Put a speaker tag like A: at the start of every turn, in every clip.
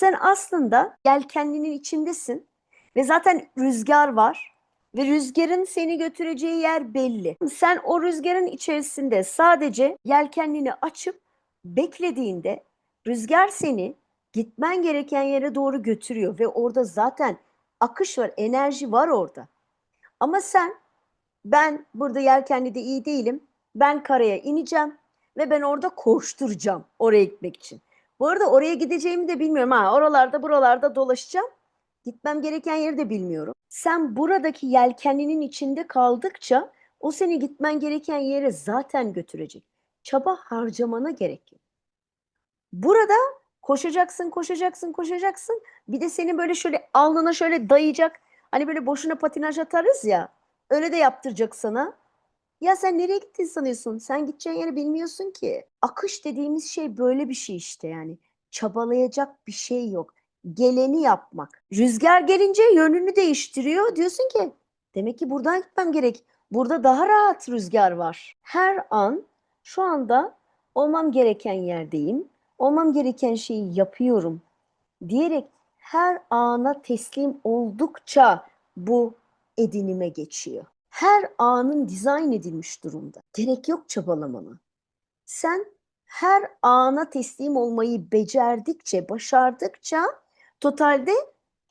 A: Sen aslında yelkenlinin içindesin ve zaten rüzgar var ve rüzgarın seni götüreceği yer belli. Sen o rüzgarın içerisinde sadece yelkenlini açıp beklediğinde rüzgar seni gitmen gereken yere doğru götürüyor ve orada zaten akış var, enerji var orada. Ama sen ben burada yelkenli iyi değilim. Ben karaya ineceğim ve ben orada koşturacağım oraya gitmek için. Bu arada oraya gideceğimi de bilmiyorum. Ha, oralarda buralarda dolaşacağım. Gitmem gereken yeri de bilmiyorum. Sen buradaki yelkenlinin içinde kaldıkça o seni gitmen gereken yere zaten götürecek. Çaba harcamana gerek yok. Burada koşacaksın, koşacaksın, koşacaksın. Bir de seni böyle şöyle alnına şöyle dayayacak. Hani böyle boşuna patinaj atarız ya. Öyle de yaptıracak sana. Ya sen nereye gittin sanıyorsun? Sen gideceğin yeri bilmiyorsun ki. Akış dediğimiz şey böyle bir şey işte yani. Çabalayacak bir şey yok. Geleni yapmak. Rüzgar gelince yönünü değiştiriyor. Diyorsun ki demek ki buradan gitmem gerek. Burada daha rahat rüzgar var. Her an şu anda olmam gereken yerdeyim. Olmam gereken şeyi yapıyorum diyerek her ana teslim oldukça bu edinime geçiyor. Her anın dizayn edilmiş durumda. Gerek yok çabalamana. Sen her ana teslim olmayı becerdikçe, başardıkça totalde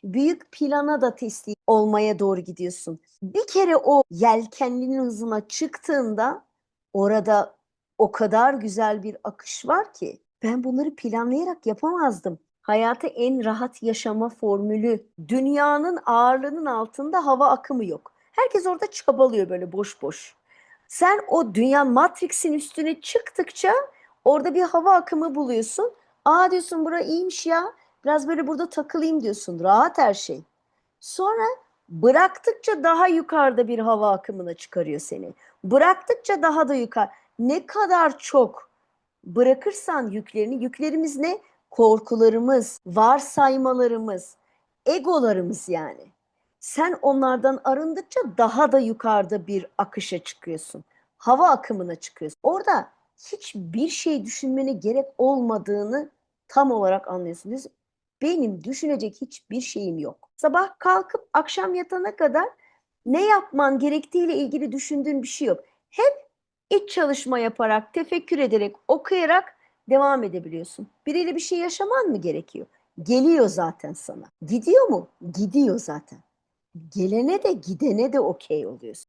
A: büyük plana da teslim olmaya doğru gidiyorsun. Bir kere o yelkenlinin hızına çıktığında orada o kadar güzel bir akış var ki ben bunları planlayarak yapamazdım. Hayatı en rahat yaşama formülü. Dünyanın ağırlığının altında hava akımı yok. Herkes orada çabalıyor böyle boş boş. Sen o dünya Matrix'in üstüne çıktıkça orada bir hava akımı buluyorsun. Aa diyorsun bura iyiymiş ya. Biraz böyle burada takılayım diyorsun. Rahat her şey. Sonra bıraktıkça daha yukarıda bir hava akımına çıkarıyor seni. Bıraktıkça daha da yukarı. Ne kadar çok bırakırsan yüklerini, yüklerimiz ne? Korkularımız, varsaymalarımız, egolarımız yani. Sen onlardan arındıkça daha da yukarıda bir akışa çıkıyorsun. Hava akımına çıkıyorsun. Orada hiçbir şey düşünmene gerek olmadığını tam olarak anlıyorsun. Diyorsun, Benim düşünecek hiçbir şeyim yok. Sabah kalkıp akşam yatana kadar ne yapman gerektiğiyle ilgili düşündüğün bir şey yok. Hep iç çalışma yaparak, tefekkür ederek, okuyarak devam edebiliyorsun. Biriyle bir şey yaşaman mı gerekiyor? Geliyor zaten sana. Gidiyor mu? Gidiyor zaten. Gelene de gidene de okey oluyorsun.